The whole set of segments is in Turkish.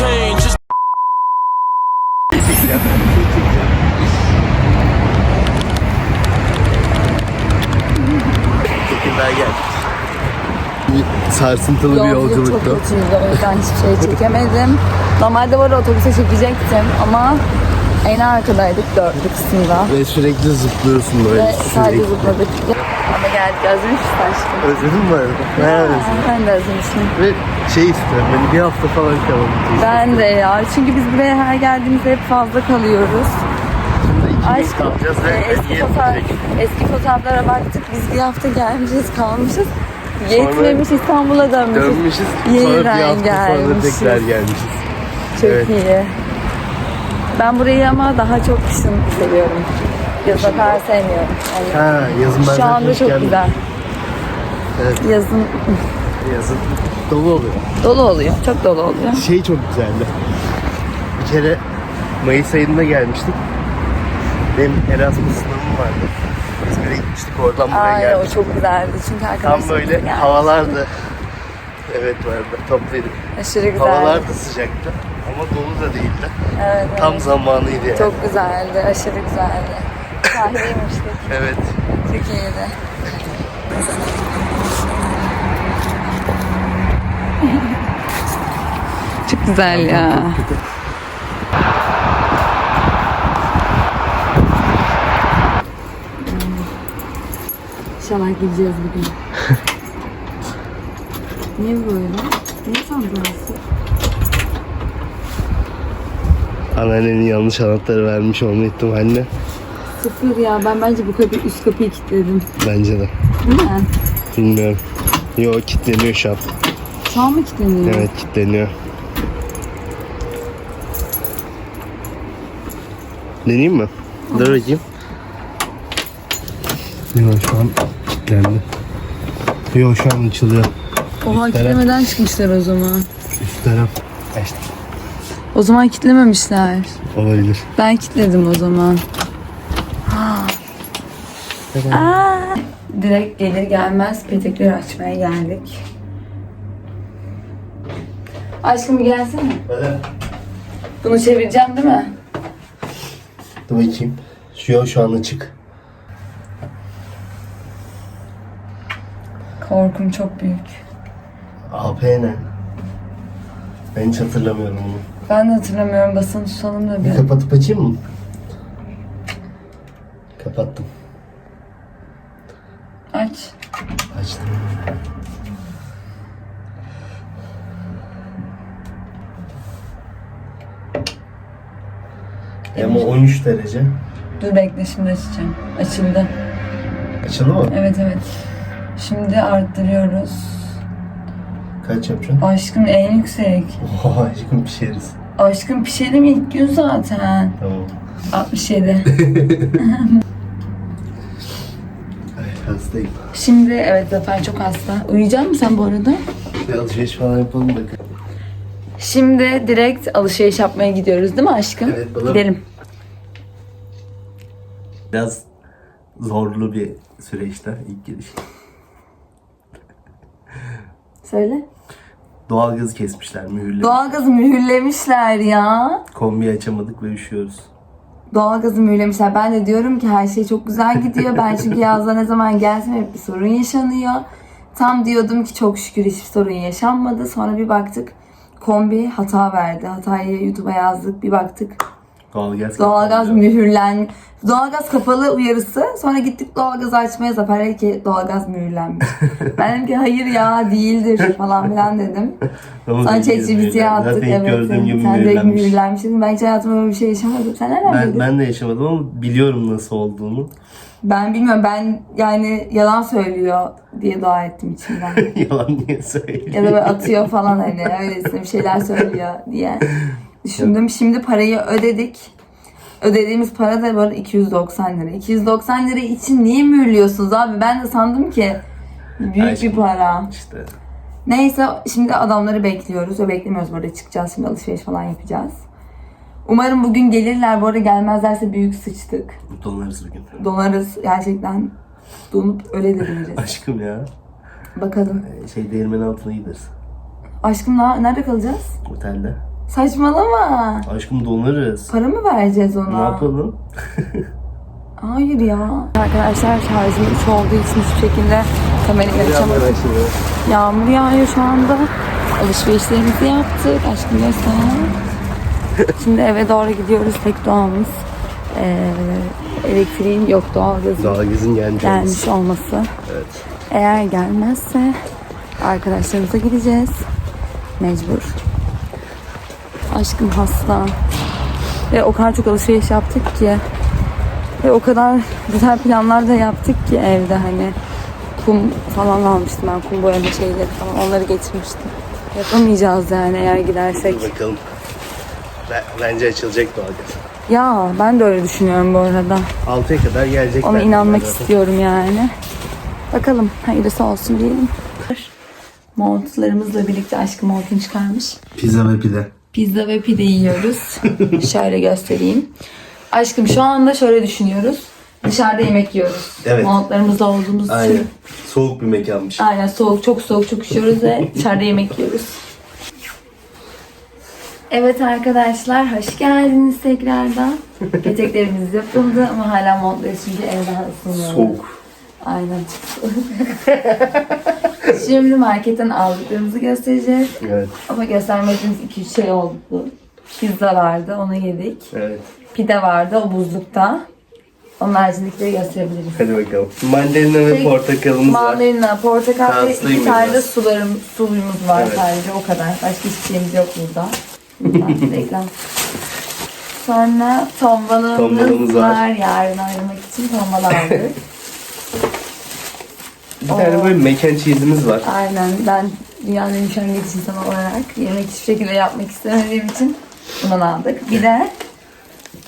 change. Just Tekirdağ'a geldik. Bir sarsıntılı bir Yolculuk yolculuktu. çok kötüydü o yüzden hiçbir şey çekemedim. Normalde var ya otobüse çekecektim ama en arkadaydık dördü kısımda. Ve sürekli zıplıyorsun böyle. Ve sadece sürekli. zıpladık. Ama geldik özlemişsin aşkım. Özledin mi arada? Ben özledim. Ben de özlemişim. Ve şey istiyorum hani bir hafta falan kalalım. Ben de ya. Çünkü biz buraya her geldiğimizde hep fazla kalıyoruz. Aşkım e, eski, fotoğraf, eski fotoğraflara baktık. Biz bir hafta gelmişiz, kalmışız. Yetmemiş İstanbul'a dönmüşüz. Dönmüşüz. Sonra bir hafta sonra gelmişiz. tekrar gelmişiz. Çok Evet. iyi. Ben burayı ama daha çok kışın seviyorum. Yazı o kadar sevmiyorum. Yani Ha yazın ben şu anda çok gelmedim. güzel. Evet. Yazın Yazın dolu oluyor. dolu oluyor. Çok dolu oluyor. Şey çok güzeldi. Bir kere Mayıs ayında gelmiştik. Benim Erasmus sınavım vardı. İzmir'e gitmiştik oradan buraya Ay o gelmiştik. çok güzeldi. Çünkü arkadaşlar Tam böyle havalardı. Evet vardı. Topluyorduk. Aşırı güzeldi. Havalar da sıcaktı. Ama dolu da değildi. Evet, Tam evet. zamanıydı yani. Çok güzeldi. Aşırı güzeldi. Sahileymiştik. Evet. Çok iyiydi. Çok güzel ya. İnşallah gideceğiz bugün. Niye böyle? Niye sandırsın? Anneannenin yanlış anahtarı vermiş olma ihtimaline. Sıfır ya. Ben bence bu kapıyı üst kapıyı kilitledim. Bence de. Değil mi? Bilmiyorum. Yo kilitleniyor şu an. Şu an mı kilitleniyor? Evet kilitleniyor. Deneyeyim mi? Dur bakayım. Yok şu an kilitlendi. Yok şu an açılıyor. Oha Üst taraf. kilitlemeden çıkmışlar o zaman. Üst taraf. Açtım. O zaman kilitlememişler. Olabilir. Ben kilitledim o zaman. Aa, direkt gelir gelmez petekleri açmaya geldik. Aşkım bir gelsene. Hadi. Bunu çevireceğim değil mi? Dur bakayım. Şu yok şu an açık. Korkum çok büyük. AP ne? Ben hiç hatırlamıyorum bunu. Ben de hatırlamıyorum. Basın tutalım da Bir kapatıp açayım mı? Kapattım. Aç. Açtım. E Ama 13 derece. Dur bekle şimdi açacağım. Açıldı. Açıldı mı? Evet evet. Şimdi arttırıyoruz. Kaç yapacaksın? Aşkım en yüksek. Oha aşkım pişeriz. Aşkım pişelim ilk gün zaten. Tamam. 67. Ay hastayım. Şimdi evet Zafer çok hasta. Uyuyacak mısın sen bu arada? Bir alışveriş falan yapalım bakalım. Şimdi direkt alışveriş yapmaya gidiyoruz değil mi aşkım? Evet, balım. Gidelim. Biraz zorlu bir süreçte ilk giriş. Söyle. Doğalgazı kesmişler mühürle. Doğalgazı mühürlemişler ya. Kombi açamadık ve üşüyoruz. Doğalgazı mühürlemişler. Ben de diyorum ki her şey çok güzel gidiyor. Ben çünkü yazda ne zaman gelsem hep bir sorun yaşanıyor. Tam diyordum ki çok şükür hiçbir sorun yaşanmadı. Sonra bir baktık kombi hata verdi. Hatayı YouTube'a yazdık. Bir baktık Doğalgaz Doğalgaz mühürlen. Doğalgaz kapalı uyarısı. Sonra gittik doğalgazı açmaya Zafer dedi ki doğalgaz mühürlenmiş. ben dedim ki hayır ya değildir falan filan dedim. Sonra ChatGPT'ye attık. Zaten Evet. gördüğüm gibi Sen de mühürlenmiş. dedin. Ben hiç hayatımda böyle bir şey yaşamadım. Sen nereden Ben, bildin? ben de yaşamadım ama biliyorum nasıl olduğunu. Ben bilmiyorum. Ben yani yalan söylüyor diye dua ettim içimden. Yalan niye söyleyeyim? ya da böyle atıyor falan hani öylesine bir şeyler söylüyor diye düşündüm. Şimdi parayı ödedik. Ödediğimiz para da böyle 290 lira. 290 lira için niye mühürlüyorsunuz abi? Ben de sandım ki büyük Aşkım. bir para. İşte Neyse şimdi adamları bekliyoruz. Ve beklemiyoruz burada çıkacağız şimdi alışveriş falan yapacağız. Umarım bugün gelirler. Bu arada gelmezlerse büyük sıçtık. donarız bugün. Donarız gerçekten. Donup öyle de biliriz. Aşkım ya. Bakalım. Şey değirmenin altına gideriz. Aşkım nerede kalacağız? Otelde. Saçmalama. Aşkım donarız. Para mı vereceğiz ona? Ne yapalım? Hayır ya. Arkadaşlar şarjım 3 olduğu için hiçbir şekilde kamerayı açamadım. Yağmur yağıyor şu anda. Alışverişlerimizi yaptık. Aşkım göster. Şimdi eve doğru gidiyoruz. Tek doğamız. Ee, elektriğin yok doğalgazın Doğalgazın gelmiş gelmiş olması. Evet. Eğer gelmezse arkadaşlarımıza gideceğiz. Mecbur. Aşkım hasta. Ve o kadar çok alışveriş yaptık ki. Ve o kadar güzel planlar da yaptık ki evde hani. Kum falan almıştım ben kum boyama şeyleri falan onları getirmiştim. Yapamayacağız yani eğer gidersek. Dur bakalım. Ben- Bence açılacak doğalgaz. Ya ben de öyle düşünüyorum bu arada. 6'ya kadar gelecek. Ona inanmak istiyorum yani. Bakalım hayırlısı olsun diyelim. Montlarımızla birlikte aşkım montunu çıkarmış. Pizza ve pide. Pizza ve pide yiyoruz. şöyle göstereyim. Aşkım şu anda şöyle düşünüyoruz. Dışarıda yemek yiyoruz. Evet. Montlarımızla olduğumuz Aynen. için. Soğuk bir mekanmış. Aynen soğuk çok soğuk çok üşüyoruz ve dışarıda yemek yiyoruz. Evet arkadaşlar hoş geldiniz tekrardan. Peteklerimiz yapıldı ama hala montluyuz çünkü ev daha ısınmıyor. Soğuk. Aynen. Şimdi marketten aldıklarımızı göstereceğiz. Evet. Ama göstermediğimiz 2-3 şey oldu. Pizza vardı onu yedik. Evet. Pide vardı o buzlukta. Onun haricindekileri gösterebiliriz. Hadi bakalım. Mandalina ve Tek- portakalımız var. Mandalina, portakal ve Şanslıyım iki tane de biraz. sularım, suyumuz var Evet. sadece o kadar. Başka hiçbir şeyimiz yok burada. Buradan Reklam. Sonra tombalımız, Tombalımız var. var. Yarın ayırmak için tombala aldık. Bir tane böyle mekan cheese'imiz var. Aynen ben dünyanın en üşengeç insanı olarak yemek hiçbir şekilde yapmak istemediğim için bundan aldık. Bir de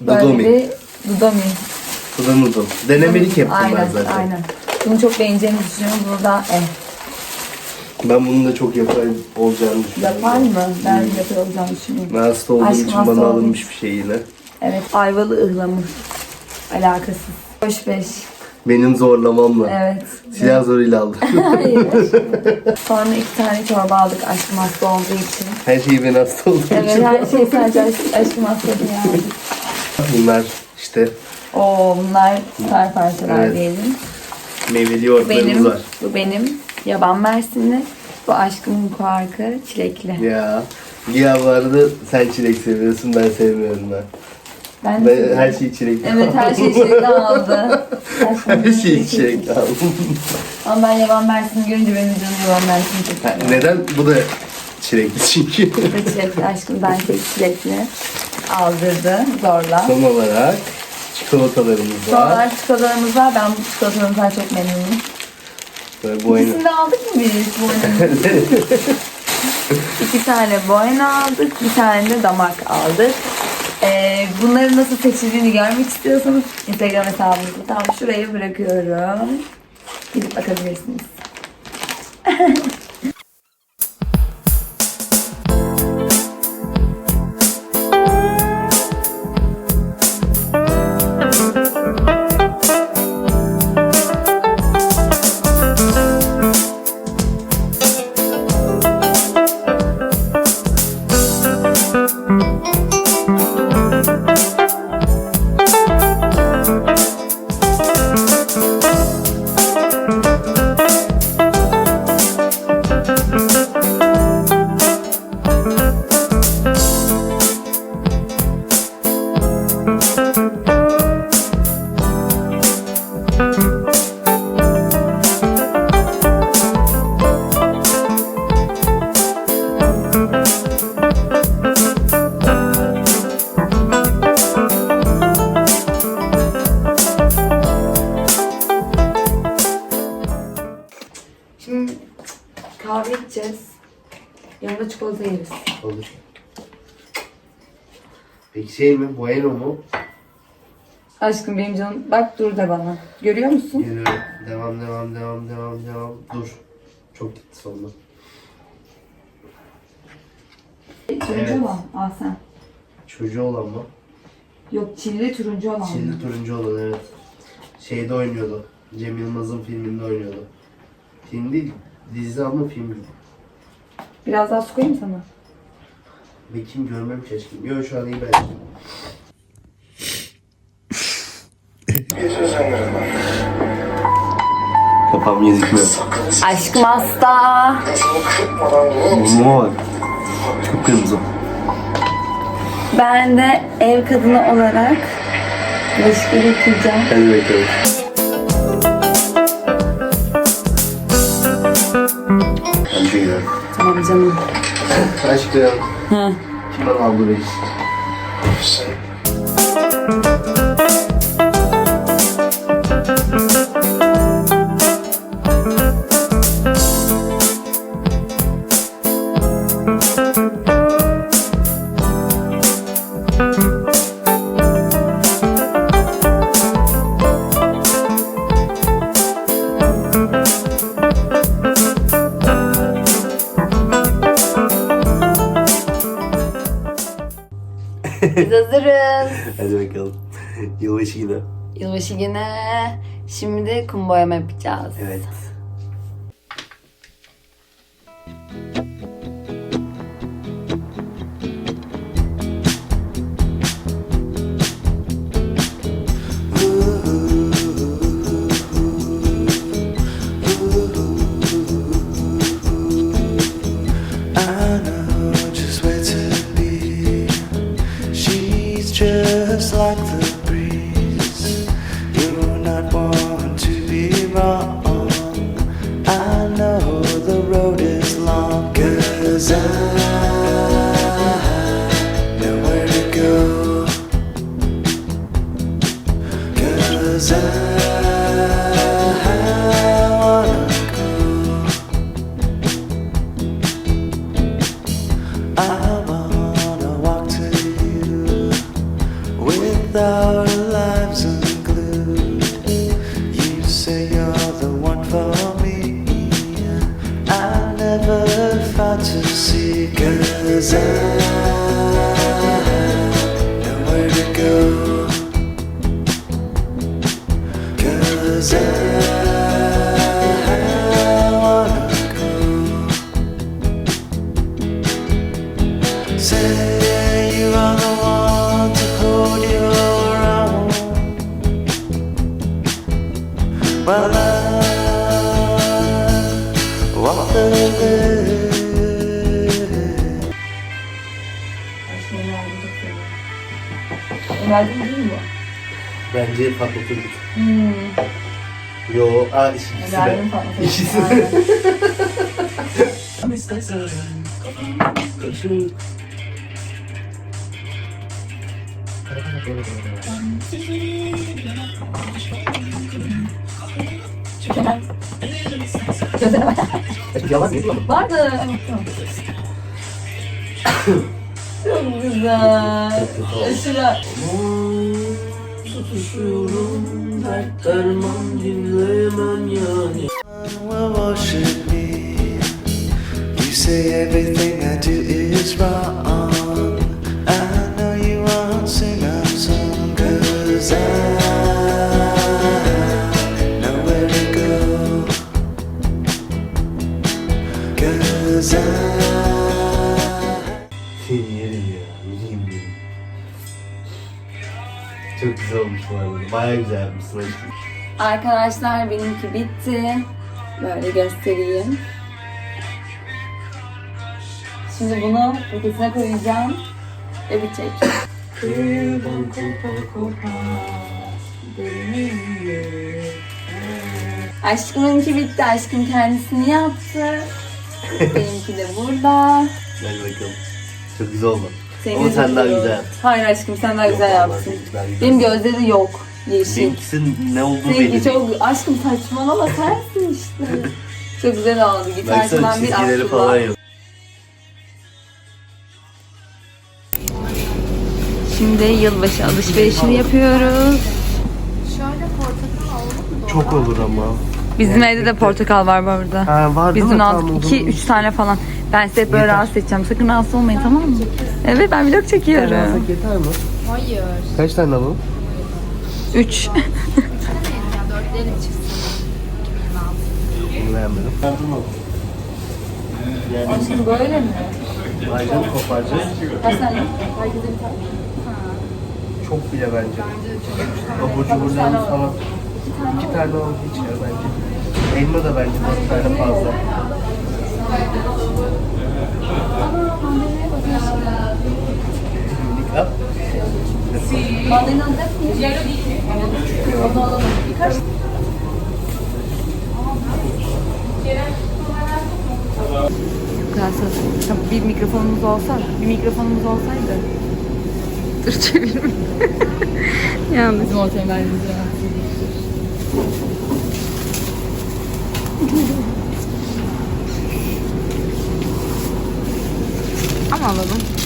böyle Dudomi. bir Dudomi. Noodle. Denemelik yaptım aynen, ben zaten. Aynen. Bunu çok beğeneceğimi düşünüyorum. Bunu da eh. Ben bunun da çok yapar olacağını düşünüyorum. Yapar mı? Ben yapar olacağını düşünüyorum. Ben hasta olduğum Aşkım için hasta bana olduğum alınmış bir şey yine. Evet. Ayvalı ıhlamur. Alakasız. Hoş beş. Benim zorlamamla. Evet. Silah zoruyla aldım. Hayır. Sonra iki tane çorba aldık aşkım hasta olduğu için. Her şeyi ben hasta olduğum Evet için. her şey sadece aşk, aşkım hasta diye aldık. Bunlar işte Oo bunlar süper parçalar Evet. diyelim. meyveli Bu yoğurtlarımız benim, var. bu benim yaban mersinli. Bu aşkımın kuarkı çilekli. Ya. Ya bu arada sen çilek seviyorsun ben sevmiyorum ben. Ben, Ben her şeyi çilekli Evet her şey çilekli aldı. Her şeyi çilekli aldım. Ama ben yaban mersini görünce benim canım yaban mersini çok seviyor. Neden? Bu da çilekli çünkü. Bu da çilekli aşkım ben tek çilekli aldırdı zorla. Son olarak çikolatalarımız var. çikolatalarımız var. Ben bu çikolatalarımızdan çok memnunum. Böyle. İkisini de aldık mı biz? Boynu. İki tane boyna aldık. Bir tane de damak aldık. Ee, bunları nasıl seçildiğini görmek istiyorsanız Instagram hesabımızı tam şuraya bırakıyorum. Gidip bakabilirsiniz. kahve içeceğiz. Yanında çikolata yeriz. Olur. Peki şey mi? Bueno mu? Aşkım benim canım bak dur da bana. Görüyor musun? Geliyorum. Devam devam devam devam devam. Dur. Çok gitti sonunda. Turuncu Evet. olan. Al sen. Çocuğu olan mı? Yok çilli turuncu olan. Çilli turuncu olan evet. Şeyde oynuyordu. Cem Yılmaz'ın filminde oynuyordu. Film değil, dizi ama film değil. Biraz daha su koyayım sana. Bakayım görmem keşke. Yok şu an iyi bence. Kafam gözükmüyor. Aşkım hasta. Burnuma bak. Kıpkırmızı. Ben de ev kadını olarak bulaşık yıkayacağım. Hadi bakalım. Hadi gidelim. Tamam canım. Aşkım. Hı. Kim bana aldı reis? Biz hazırız. Hadi bakalım. Yılbaşı yine. Yılbaşı yine. Şimdi kum boyama yapacağız. Evet. Just like the without The line. Verdim değil mi bu? Bence patlatırdık. Hmm. Yo, aa ikisi de. Verdim patlatırdım. İkisi de. Kaçın. Yalan değil mi? Vardı. Çok güzel. Aşırı. Tutuşuyorum dert derman dinlemem yani worship me. You say everything I do is wrong. Baya güzel yapmışsın aşkım. Arkadaşlar benimki bitti. Böyle göstereyim. Şimdi bunu paketine koyacağım ve bitecek. Aşkımınki bitti. Aşkım kendisini yaptı. Benimki de burada. Hadi bakalım. Çok güzel oldu. Senin Ama sen daha güzel. Hayır aşkım sen daha güzel Yok, vallahi yaptın. ben güzel. Benim gözleri yok. Yeşil. Benimkisinin ne olduğu belli çok... Aşkım saçmalama sensin işte. çok güzel oldu. Baksana Gitarcıdan bir çizgileri falan yok. Şimdi yılbaşı alışverişini yapıyoruz. Çok olur ama. Bizim evde de portakal var bu arada. Ha var değil Bizim mi? aldık Tamam, o 2 zaman. 3 tane falan. Ben size hep böyle rahatsız edeceğim. Sakın rahatsız olmayın tamam mı? Evet ben vlog çekiyorum. yeter mi? Hayır. Kaç tane alalım? 3. Bunu beğenmedim. Aşkım böyle mi? Tane? Herkese bir tane. Çok bile bence. Abur cuburlarımız falan. İki tane al hiç ya bence. Elma da bence dört tane fazla. Minik Mandalina alacak mıyız? Onu alalım. Birkaç Kalsın. Tabii bir mikrofonumuz olsa, bir mikrofonumuz olsaydı. Dur çevirme. Yanlış. Bizim ortaya verdiğimiz Ama alalım.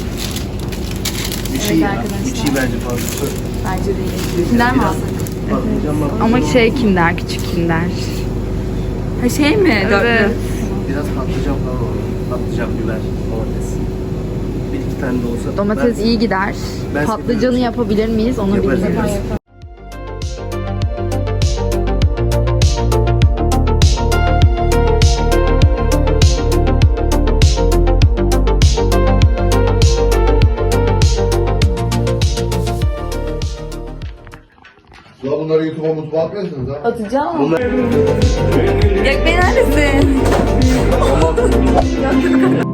Bir şey. Bir şey bence fazla. Bence değil. Kimler mi alsak? Mı? Ama şey kinder, küçük kinder. Ha şey mi? Evet. Biraz patlıcan falan olur. Patlıcan, biber, domates. Bir iki tane de olsa. Domates Ben- iyi gider. ben Patlıcanı yapabilir miyiz onu bilmiyorum. Bunları YouTube'a mutfağa atmıyorsunuz ha? Atacağım. Bunlar Gökbey neredesin?